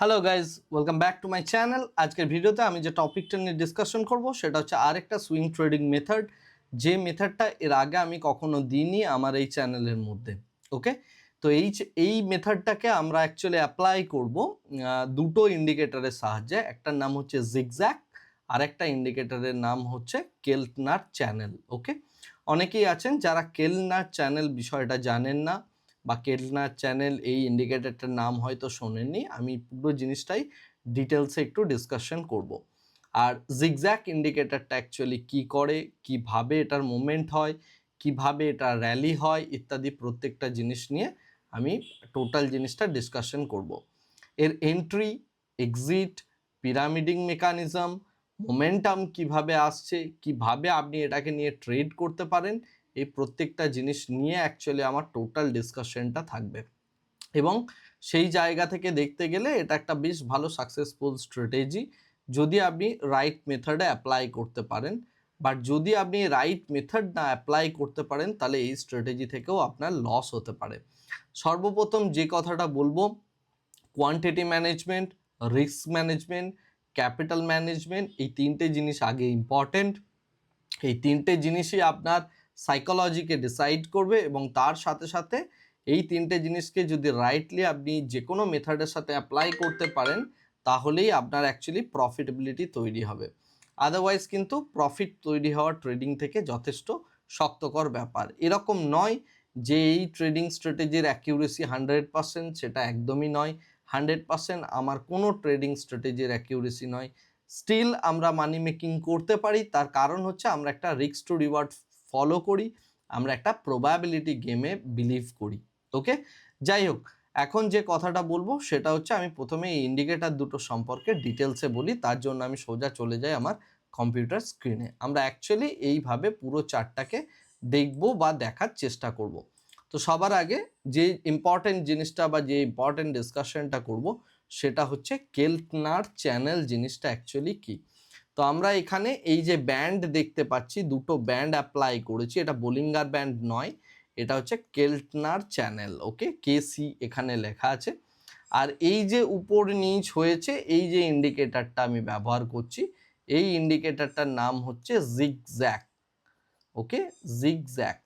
Hello guys welcome back to my channel আজকের ভিডিওতে আমি যে টপিকটা নিয়ে ডিসকাশন করব, সেটা হচ্ছে আরেকটা সুইং ট্রেডিং মেথড যে মেথডটা এর আগে আমি কখনো দিইনি আমার এই চ্যানেলের মধ্যে ওকে তো এই এই মেথডটাকে আমরা অ্যাকচুয়ালি অ্যাপ্লাই করব দুটো ইন্ডিকেটারের সাহায্যে। একটার নাম হচ্ছে জিগজ্যাক আর একটা ইন্ডিকেটরের নাম হচ্ছে কেলটনার চ্যানেল ওকে অনেকেই আছেন যারা কেলনার চ্যানেল বিষয়টা জানেন না বা কেলনার চ্যানেল এই ইন্ডিকেটারটার নাম হয়তো শোনেননি। আমি পুরো জিনিসটাই ডিটেলসে একটু ডিসকাশন করব। আর জিগজ্যাক ইন্ডিকেটারটা অ্যাকচুয়ালি কি করে, কীভাবে এটার মুভমেন্ট হয়, কীভাবে এটা র্যালি হয়, ইত্যাদি প্রত্যেকটা জিনিস নিয়ে আমি টোটাল জিনিসটা ডিসকাশন করব। এর entry exit pyramiding mechanism momentum কীভাবে আসছে, কীভাবে আপনি এটাকে নিয়ে ট্রেড করতে পারেন এই প্রত্যেকটা জিনিস নিয়ে অ্যাকচুয়ালি আমার টোটাল ডিসকাশনটা থাকবে। এবং সেই জায়গা থেকে দেখতে গেলে এটা একটা বেশ ভালো সাকসেসফুল স্ট্র্যাটেজি যদি আপনি রাইট মেথডে অ্যাপ্লাই করতে পারেন বাট যদি আপনি রাইট মেথড না অ্যাপ্লাই করতে পারেন, তাহলে এই স্ট্র্যাটেজি থেকেও আপনার লস হতে পারে। সর্বপ্রথম যে কথাটা বলব quantity management risk management capital management এই তিনটে জিনিস আগে ইম্পর্ট্যান্ট এই তিনটে জিনিসই আপনার সাইকোলজিকে ডিসাইড করবে এবং তার সাথে সাথে এই তিনটে জিনিসকে যদি রাইটলি আপনি যে কোনো মেথডের সাথে অ্যাপ্লাই করতে পারেন, তাহলেই আপনার অ্যাকচুয়ালি প্রফিটেবিলিটি তৈরি হবে। আদারওয়াইজ কিন্তু প্রফিট তৈরি হওয়া ট্রেডিং থেকে যথেষ্ট শক্তকর ব্যাপার। এরকম নয় যে এই ট্রেডিং স্ট্র্যাটেজির অ্যাকিউরেসি হান্ড্রেড পার্সেন্ট সেটা একদমই নয়। হান্ড্রেড পার্সেন্ট আমার কোনো ট্রেডিং স্ট্র্যাটেজির অ্যাকিউরেসি নয়। স্টিল আমরা মানি মেকিং করতে পারি, তার কারণ হচ্ছে আমরা একটা রিস্ক টু রিওয়ার্ড ফলো করি, আমরা একটা প্রবাবিলিটি গেমে বিলিভ করি ওকে যাই হোক, এখন যে কথাটা বলব, সেটা হচ্ছে আমি প্রথমে এই ইন্ডিকেটার দুটো সম্পর্কে ডিটেলসে বলি, তার জন্য আমি সোজা চলে যাই আমার কম্পিউটার স্ক্রিনে আমরা অ্যাকচুয়ালি এইভাবে পুরো চারটাকে দেখব বা দেখার চেষ্টা করব। তো সবার আগে যে ইম্পর্টেন্ট জিনিসটা বা যে ইম্পর্টেন্ট ডিসকাশনটা করব, সেটা হচ্ছে কেলটনার চ্যানেল জিনিসটা অ্যাকচুয়ালি কি? তো আমরা এখানে এই যে ব্যান্ড দেখতে পাচ্ছি, দুটো ব্যান্ড অ্যাপ্লাই করেছি। এটা বোলিঙ্গার ব্যান্ড নয়, এটা হচ্ছে কেলটনার চ্যানেল ওকে কেসি এখানে লেখা আছে। আর এই যে উপর নিচ হয়েছে, এই যে ইন্ডিকেটারটা আমি ব্যবহার করছি, এই ইন্ডিকেটারটার নাম হচ্ছে জিগজ্যাক ওকে জিগজ্যাক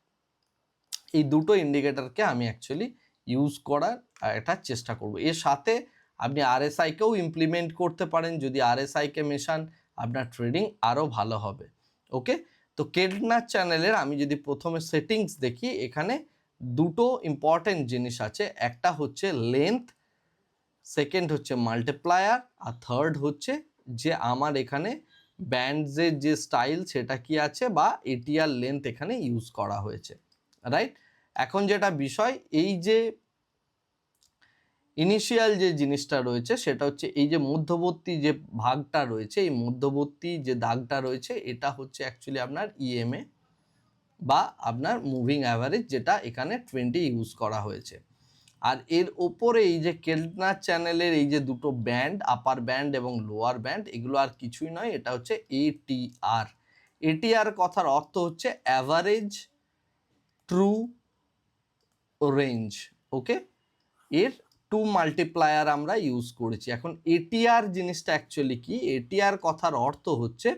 এই দুটো ইন্ডিকেটারকে আমি অ্যাকচুয়ালি ইউজ করার একটা চেষ্টা করব। এর সাথে আপনি আরএসআইকেও ইমপ্লিমেন্ট করতে পারেন। যদি আরএসআইকে মেশান আপনার ট্রেডিং আরও ভালো হবে ওকে তো কেডনার চ্যানেলের আমি যদি প্রথমে সেটিংস দেখি, এখানে দুটো ইম্পর্টেন্ট জিনিস আছে। একটা হচ্ছে লেন্থ সেকেন্ড হচ্ছে মাল্টিপ্লায়ার আর থার্ড হচ্ছে যে আমার এখানে ব্যান্ডসের যে স্টাইল সেটা কি আছে বা এটিআর লেন্থ এখানে ইউজ করা হয়েছে রাইট এখন যেটা বিষয়, এই যে ইনিশিয়াল যে জিনিসটা রয়েছে, সেটা হচ্ছে এই যে মধ্যবর্তী যে ভাগটা রয়েছে, এই মধ্যবর্তী যে দাগটা রয়েছে, এটা হচ্ছে অ্যাকচুয়ালি আপনার ইএমএ বা আপনার মুভিং অ্যাভারেজ যেটা এখানে টোয়েন্টি ইউজ করা হয়েছে। আর এর ওপরে এই যে কেলটনার চ্যানেলের এই যে দুটো ব্যান্ড আপার ব্যান্ড এবং লোয়ার ব্যান্ড এগুলো আর কিছুই নয়, এটা হচ্ছে এটিআর এটিআর কথার অর্থ হচ্ছে অ্যাভারেজ ট্রু রেঞ্জ ওকে এর টু মাল্টিপ্লায়ার আমরা ইউজ করেছি। এখন এটিআর জিনিসটা অ্যাকচুয়ালি কি? এটিআর কথার অর্থ হচ্ছে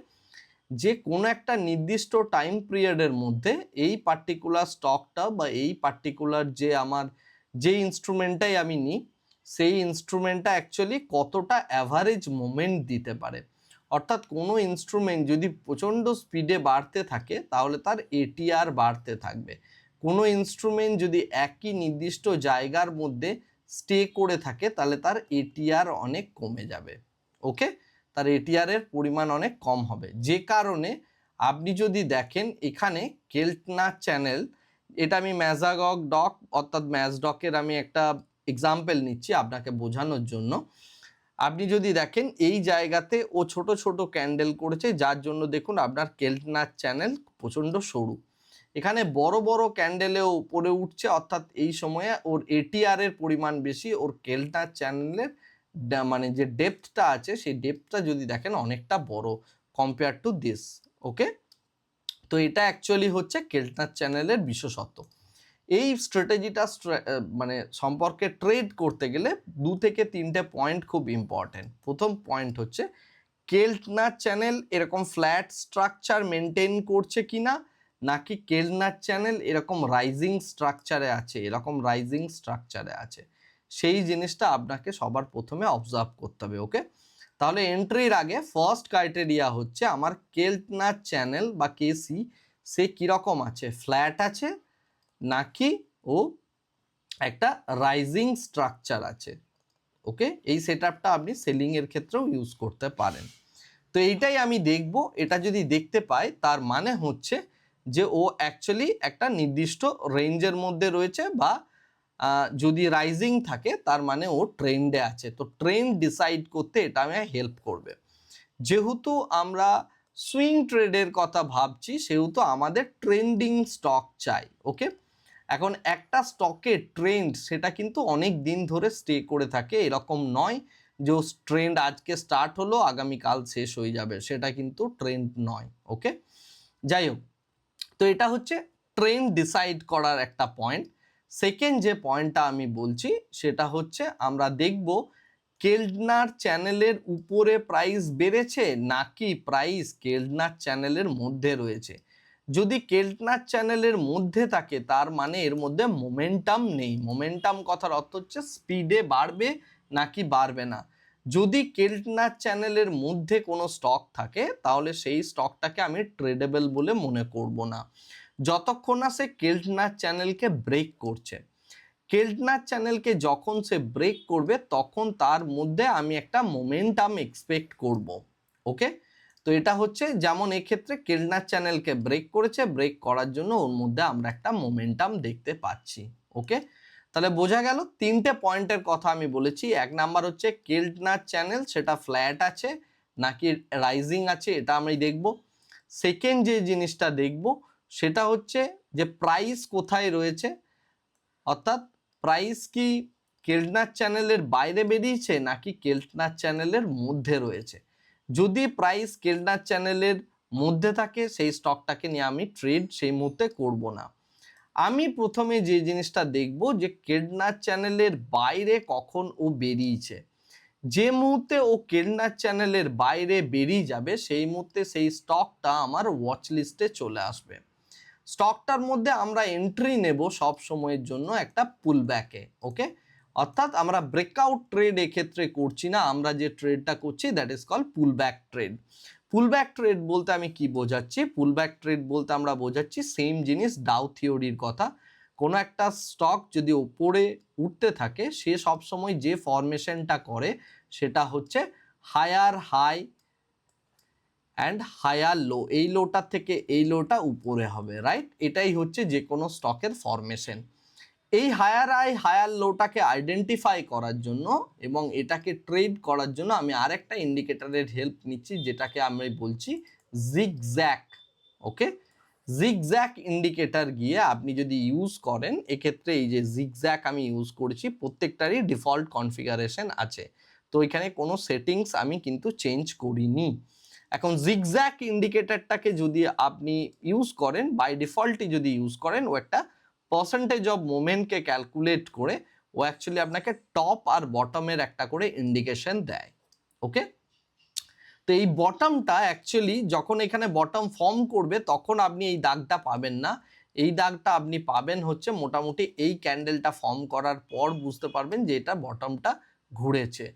যে কোনো একটা নির্দিষ্ট টাইম পিরিয়ডের মধ্যে এই পার্টিকুলার স্টকটা বা এই পার্টিকুলার যে আমার যে ইনস্ট্রুমেন্টটাই আমি নিই, সেই ইনস্ট্রুমেন্টটা অ্যাকচুয়ালি কতটা অ্যাভারেজ মোমেন্ট দিতে পারে? অর্থাৎ কোনো ইনস্ট্রুমেন্ট যদি প্রচণ্ড স্পিডে বাড়তে থাকে, তাহলে তার এটিআর বাড়তে থাকবে। কোনো ইনস্ট্রুমেন্ট যদি একই নির্দিষ্ট জায়গার মধ্যে স্টে করে থাকে, তাহলে তার এটিআর অনেক কমে যাবে ওকে তার এটিআর এর পরিমাণ অনেক কম হবে। যে কারণে আপনি যদি দেখেন এখানে কেলটনা চ্যানেল, এটা আমি ম্যাজাগক ডক, অর্থাৎ ম্যাজডকের আমি একটা এক্সাম্পল নিচ্ছি আপনাকে বোঝানোর জন্য। আপনি যদি দেখেন এই জায়গাতে ও ছোট ছোট ক্যান্ডেল করেছে, যার জন্য দেখুন আপনার কেলটনার চ্যানেল প্রচণ্ড সরু। এখানে বড় বড় ক্যান্ডেলেও উপরে উঠছে, অর্থাৎ এই সময়ে ওর এটিআর এর পরিমাণ বেশি, ওর কেলটনার চ্যানেলের মানে যে ডেপথটা আছে, সেই ডেপথটা যদি দেখেন অনেকটা বড় কম্পেয়ার টু দিস ওকে তো এটা অ্যাকচুয়ালি হচ্ছে কেলটনার চ্যানেলের বিশেষত্ব। এই স্ট্র্যাটেজিটা মানে সম্পর্কে ট্রেড করতে গেলে দু থেকে তিনটে পয়েন্ট খুব ইম্পর্টেন্ট প্রথম পয়েন্ট হচ্ছে কেল্টনার চ্যানেল এরকম ফ্ল্যাট স্ট্রাকচার মেনটেন করছে কিনা নাকি কেলনার চ্যানেল এরকম রাইজিং স্ট্রাকচারে আছে, এরকম রাইজিং স্ট্রাকচারে আছে? সেই জিনিসটা আপনাকে সবার প্রথমে অবজার্ভ করতে হবে ওকে তাহলে এন্ট্রির আগে ফার্স্ট ক্রাইটেরিয়া হচ্ছে আমার কেল্টনার চ্যানেল বা কেসি সে কীরকম আছে? ফ্ল্যাট আছে নাকি ও একটা রাইজিং স্ট্রাকচার আছে ওকে এই সেট আপনি সেলিংয়ের ক্ষেত্রেও ইউজ করতে পারেন। তো এইটাই আমি দেখব, এটা যদি দেখতে পাই তার মানে হচ্ছে যে ও অ্যাকচুয়ালি একটা নির্দিষ্ট রেঞ্জের মধ্যে রয়েছে বা যদি রাইজিং থাকে তার মানে ও ট্রেন্ডে আছে। তো ট্রেন্ড ডিসাইড করতে এটা আমি হেল্প করবে। যেহেতু আমরা সুইং ট্রেডের কথা ভাবছি, সেহেতু আমাদের ট্রেন্ডিং স্টক চাই ওকে এখন একটা স্টকের ট্রেন্ড সেটা কিন্তু অনেক দিন ধরে স্টে করে থাকে, এরকম নয় যে ট্রেন্ড আজকে স্টার্ট হলো, আগামীকাল শেষ হয়ে যাবে, সেটা কিন্তু ট্রেন্ড নয় ওকে যাই হোক তো এটা হচ্ছে ট্রেন ডিসাইড করার একটা পয়েন্ট সেকেন্ড যে পয়েন্টটা আমি বলছি, সেটা হচ্ছে আমরা দেখব কেলডনার চ্যানেলের উপরে প্রাইস বেড়েছে নাকি প্রাইস কেলডনার চ্যানেলের মধ্যে রয়েছে। যদি কেল্টনার চ্যানেলের মধ্যে থাকে, তার মানে এর মধ্যে মোমেন্টাম নেই। মোমেন্টাম কথার অর্থ হচ্ছে স্পিডে বাড়বে নাকি বাড়বে না। যদি কেল্টনার চ্যানেলের মধ্যে কোনো স্টক থাকে, তাহলে সেই স্টকটাকে আমি ট্রেডেবল বলে মনে করব না। যতক্ষণ না সে কেল্টনার চ্যানেলকে ব্রেক করছে। কেল্টনার চ্যানেলকে যখন সে ব্রেক করবে, তখন তার মধ্যে আমি একটা মোমেন্টাম এক্সপেক্ট করব ওকে তো এটা হচ্ছে যেমন এক্ষেত্রে কেলনার চ্যানেলকে ব্রেক করেছে ব্রেক করার জন্য ওর মধ্যে আমরা একটা মোমেন্টাম দেখতে পাচ্ছি ওকে তাহলে বোঝা গেল তিনটে পয়েন্টের কথা আমি বলেছি। এক নাম্বার হচ্ছে কেল্টনার চ্যানেল, সেটা ফ্ল্যাট আছে নাকি রাইজিং আছে এটা আমি দেখব। সেকেন্ড যে জিনিসটা দেখব, সেটা হচ্ছে যে প্রাইস কোথায় রয়েছে? অর্থাৎ প্রাইস কি কেল্টনার চ্যানেলের বাইরে বেরিয়েছে নাকি কেল্টনার চ্যানেলের মধ্যে রয়েছে? যদি প্রাইস কেলনার চ্যানেলের মধ্যে থাকে, সেই স্টকটাকে নিয়ে আমি ট্রেড সেই মুহূর্তে করব না। আমি প্রথমে যে জিনিসটা দেখব যে কেলনার চ্যানেলের বাইরে কখন ও বেরিয়েছে। যে মুহূর্তে ও কেলনার চ্যানেলের বাইরে বেরিয়ে যাবে, সেই মুহূর্তে সেই স্টকটা আমার ওয়াচ লিস্টে চলে আসবে। স্টকটার মধ্যে আমরা এন্ট্রি নেব সব সময়ের জন্য একটা পুল ব্যাকে ওকে অর্থাৎ আমরা ব্রেকআউট ট্রেড এক্ষেত্রে করছি না, আমরা যে ট্রেডটা করছি that is call pull back trade pull back trade বলতে আমি কি বোঝাচ্ছি? পুল ব্যাক ট্রেড বলতে আমরা বোঝাচ্ছি সেম জিনিস ডাউ থিওরির কথা। কোনো একটা স্টক যদি ওপরে উঠতে থাকে, সে সবসময় যে ফরমেশনটা করে, সেটা হচ্ছে higher high and higher low এই লোটার থেকে এই লোটা উপরে হবে রাইট এটাই হচ্ছে যে কোনো স্টকের ফরমেশন এই হায়ার আই হায়ার লোটাকে আইডেন্টিফাই করার জন্য এবং এটাকে ট্রেড করার জন্য আমি আরেকটা ইন্ডিকেটারের হেল্প নিচ্ছি, যেটাকে আমি বলছি জিগজ্যাক ওকে জিগজ্যাক ইন্ডিকেটার গিয়ে আপনি যদি ইউজ করেন, এক্ষেত্রে এই যে জিগজ্যাক আমি ইউজ করছি, প্রত্যেকটারই ডিফল্ট কনফিগারেশন আছে। তো এখানে কোনো সেটিংস আমি কিন্তু চেঞ্জ করিনি। এখন জিগজ্যাক ইন্ডিকেটারটাকে যদি আপনি ইউজ করেন বাই ডিফল্টই যদি ইউজ করেন, ও একটা পার্সেন্টেজ অফ মোমেন্টকে ক্যালকুলেট করে ও অ্যাকচুয়ালি আপনাকে টপ আর বটমের একটা করে ইন্ডিকেশন দেয় ওকে তো এই বটমটা অ্যাকচুয়ালি যখন এখানে বটম ফর্ম করবে তখন আপনি এই দাগটা পাবেন না। এই দাগটা আপনি পাবেন হচ্ছে মোটামুটি এই ক্যান্ডেলটা ফর্ম করার পর বুঝতে পারবেন যে এটা বটমটা ঘুরেছে।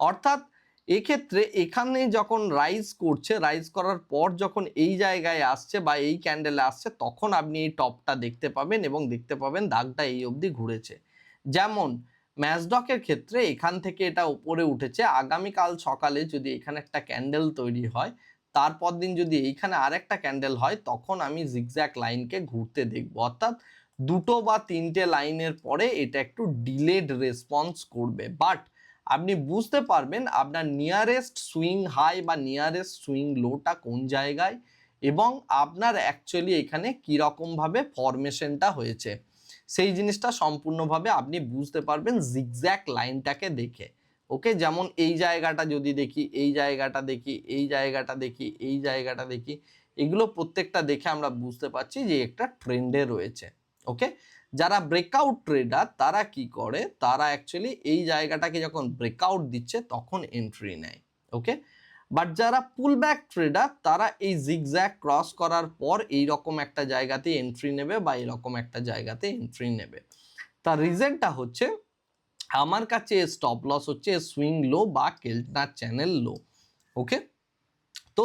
অর্থাৎ এক্ষেত্রে এখানে যখন রাইজ করছে রাইজ করার পর যখন এই জায়গায় আসছে বা এই ক্যান্ডেলে আসছে, তখন আপনি এই টপটা দেখতে পাবেন এবং দেখতে পাবেন দাগটা এই অবধি ঘুরেছে। যেমন ম্যাচডকের ক্ষেত্রে এখান থেকে এটা উপরে উঠেছে। আগামীকাল সকালে যদি এখানে একটা ক্যান্ডেল তৈরি হয়, তারপর দিন যদি এইখানে আরেকটা ক্যান্ডেল হয়, তখন আমি জিগজ্যাক লাইনকে ঘুরতে দেখব। অর্থাৎ দুটো বা তিনটে লাইনের পরে এটা একটু ডিলেড রেসপন্স করবে। বাট আপনি বুঝতে পারবেন আপনার নিয়ারেস্ট সুইং হাই বা নিয়ারেস্ট সুইং লোটা কোন জায়গায় এবং আপনার অ্যাকচুয়ালি এখানে কীরকমভাবে ফরমেশনটা হয়েছে। সেই জিনিসটা সম্পূর্ণভাবে আপনি বুঝতে পারবেন জিগজ্যাক লাইনটাকে দেখে। ওকে যেমন এই জায়গাটা যদি দেখি, এই জায়গাটা দেখি, এই জায়গাটা দেখি, এই জায়গাটা দেখি, এগুলো প্রত্যেকটা দেখে আমরা বুঝতে পারছি যে একটা ট্রেন্ডে রয়েছে। ওকে যারা ব্রেকআউট ট্রেডার তারা কি করে? তারা অ্যাকচুয়ালি এই জায়গাটাকে যখন ব্রেকআউট দিচ্ছে, তখন এন্ট্রি নেয় ওকে বাট যারা পুল ব্যাক ট্রেডার তারা এই জিগজ্যাক ক্রস করার পর এই রকম একটা জায়গাতে এন্ট্রি নেবে বা এরকম একটা জায়গাতে এন্ট্রি নেবে। তার রিজনটা হচ্ছে, আমার কাছে স্টপ লস হচ্ছে সুইং লো বা কেলটনার চ্যানেল লো ওকে তো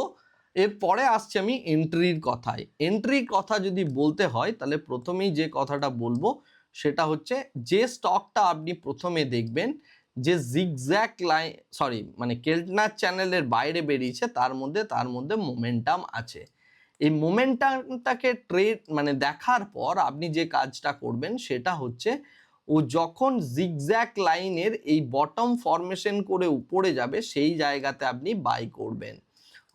এরপরে আসছে আমি এন্ট্রির কথায়। এন্ট্রির কথা যদি বলতে হয়, তাহলে প্রথমেই যে কথাটা বলব, সেটা হচ্ছে যে স্টকটা আপনি প্রথমে দেখবেন, যে জিগজ্যাক লাইন সরি মানে কেলটনার চ্যানেলের বাইরে বেরিয়েছে, তার মধ্যে তার মধ্যে মোমেন্টাম আছে। এই মোমেন্টামটাকে ট্রেড মানে দেখার পর আপনি যে কাজটা করবেন, সেটা হচ্ছে ও যখন জিগজ্যাক লাইনের এই বটম ফরমেশন করে উপরে যাবে, সেই জায়গাতে আপনি বাই করবেন।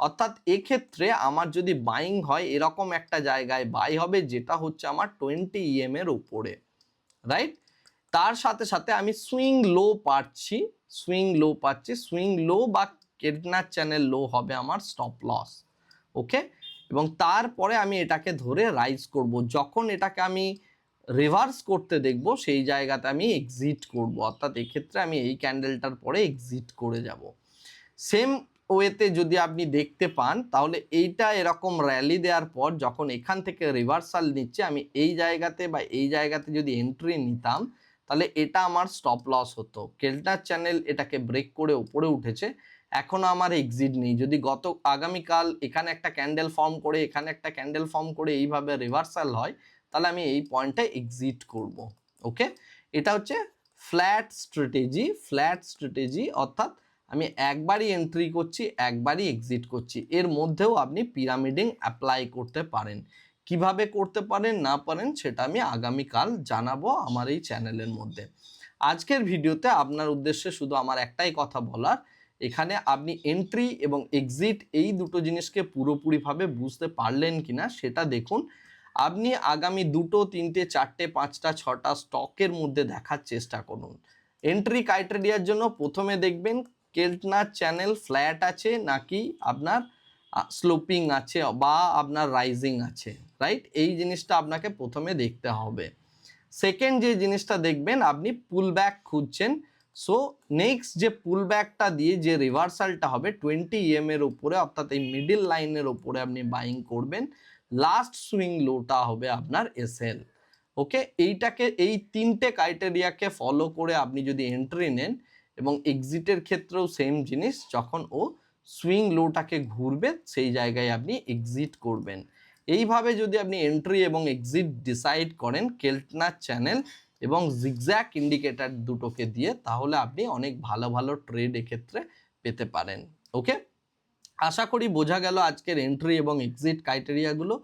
অর্থাৎ এক্ষেত্রে আমার যদি বাইং হয়, এরকম একটা জায়গায় বাই হবে, যেটা হচ্ছে আমার টোয়েন্টি ইএম এর উপরে রাইট তার সাথে সাথে আমি সুইং লো পাচ্ছি সুইং লো পাচ্ছি সুইং লো বা কেডনার চ্যানেল লো হবে আমার স্টপ লস ওকে এবং তারপরে আমি এটাকে ধরে রাইজ করব, যখন এটাকে আমি রিভার্স করতে দেখব, সেই জায়গাতে আমি এক্সিট করব, অর্থাৎ এক্ষেত্রে আমি এই ক্যান্ডেলটার পরে এক্সিট করে যাব। সেম ওয়েতে যদি আপনি দেখতে পান, তাহলে এইটা এরকম র্যালি দেওয়ার পর যখন এখান থেকে রিভার্সাল নিচ্ছে, আমি এই জায়গাতে বা এই জায়গাতে যদি এন্ট্রি নিতাম, তাহলে এটা আমার স্টপ লস হতো। কেলটার চ্যানেল এটাকে ব্রেক করে উপরে উঠেছে এখনও আমার এক্সিট নেই। যদি গত, আগামীকাল এখানে একটা ক্যান্ডেল ফর্ম করে, এখানে একটা ক্যান্ডেল ফর্ম করে এইভাবে রিভার্সাল হয়, তাহলে আমি এই পয়েন্টে এক্সিট করব। ওকে এটা হচ্ছে ফ্ল্যাট স্ট্র্যাটেজি ফ্ল্যাট স্ট্র্যাটেজি অর্থাৎ আমি একবারই এন্ট্রি করছি, একবারই এক্সিট করছি। এর মধ্যেও আপনি পিরামিডিং অ্যাপ্লাই করতে পারেন। কীভাবে করতে পারেন, না পারেন, সেটা আমি আগামীকাল জানাব আমার এই চ্যানেলের মধ্যে। আজকের ভিডিওতে আপনার উদ্দেশ্যে শুধু আমার একটাই কথা বলার, এখানে আপনি এন্ট্রি এবং এক্সিট এই দুটো জিনিসকে পুরোপুরিভাবে বুঝতে পারলেন কিনা সেটা দেখুন। আপনি আগামী দুটো, তিনটে, চারটে, পাঁচটা, ছটা স্টকের মধ্যে দেখার চেষ্টা করুন। এন্ট্রি ক্রাইটেরিয়ার জন্য প্রথমে দেখবেন কেলটনার চ্যানেল ফ্ল্যাট আছে নাকি আপনার স্লোপিং আছে বা আপনার রাইজিং আছে, রাইট? এই জিনিসটা আপনাকে প্রথমে দেখতে হবে। সেকেন্ড যে জিনিসটা দেখবেন, আপনি পুল ব্যাক খুঁজছেন, সো নেক্সট যে পুল ব্যাকটা দিয়ে যে রিভার্সালটা হবে, টোয়েন্টি ইএম এর উপরে, অর্থাৎ এই মিডিল লাইনের উপরে আপনি বাইং করবেন, লাস্ট সুইং লোটা হবে আপনার এসএল, ওকে? এইটাকে, এই তিনটে ক্রাইটেরিয়াকে ফলো করে আপনি যদি এন্ট্রি নেন এবং এক্সিটের ক্ষেত্রেও সেম জিনিস, যখন ও সুইং লোটাকে ঘুরবে, সেই জায়গায় আপনি এক্সিট করবেন। এইভাবে যদি আপনি এন্ট্রি এবং এক্সিট ডিসাইড করেন কেলটনার চ্যানেল এবং জিগজ্যাক ইন্ডিকেটার দুটোকে দিয়ে, তাহলে আপনি অনেক ভালো ভালো ট্রেড এক্ষেত্রে পেতে পারেন। ওকে আশা করি বোঝা গেল আজকের এন্ট্রি এবং এক্সিট ক্রাইটেরিয়াগুলো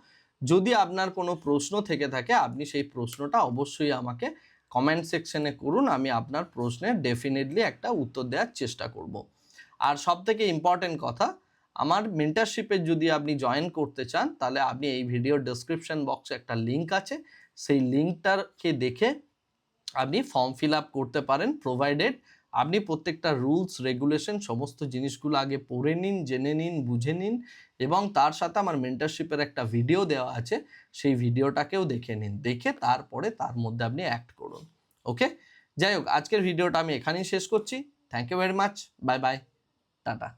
যদি আপনার কোনো প্রশ্ন থেকে থাকে, আপনি সেই প্রশ্নটা অবশ্যই আমাকে কমেন্ট সেকশনে করুন, আমি আপনার প্রশ্নের ডেফিনেটলি একটা উত্তর দেওয়ার চেষ্টা করব। আর সব থেকে ইম্পর্টেন্ট কথা, আমার মেন্টারশিপে যদি আপনি জয়েন করতে চান, তাহলে আপনি এই ভিডিও ডেসক্রিপশন বক্সে একটা লিঙ্ক আছে। সেই লিঙ্কটাকে দেখে আপনি ফর্ম ফিল আপ করতে পারেন প্রোভাইডেড আপনি প্রত্যেকটা রুলস রেগুলেশন সমস্ত জিনিসগুলো আগে পড়ে নিন, জেনে নিন, বুঝে নিন এবং তার সাথে আমার মেন্টারশিপের একটা ভিডিও দেওয়া আছে, সেই ভিডিওটাকেও দেখে নিন। দেখে তারপরে তার মধ্যে আপনি অ্যাক্ট করুন। ওকে যাই হোক, আজকের ভিডিওটা আমি এখানেই শেষ করছি। Thank you very much bye bye tata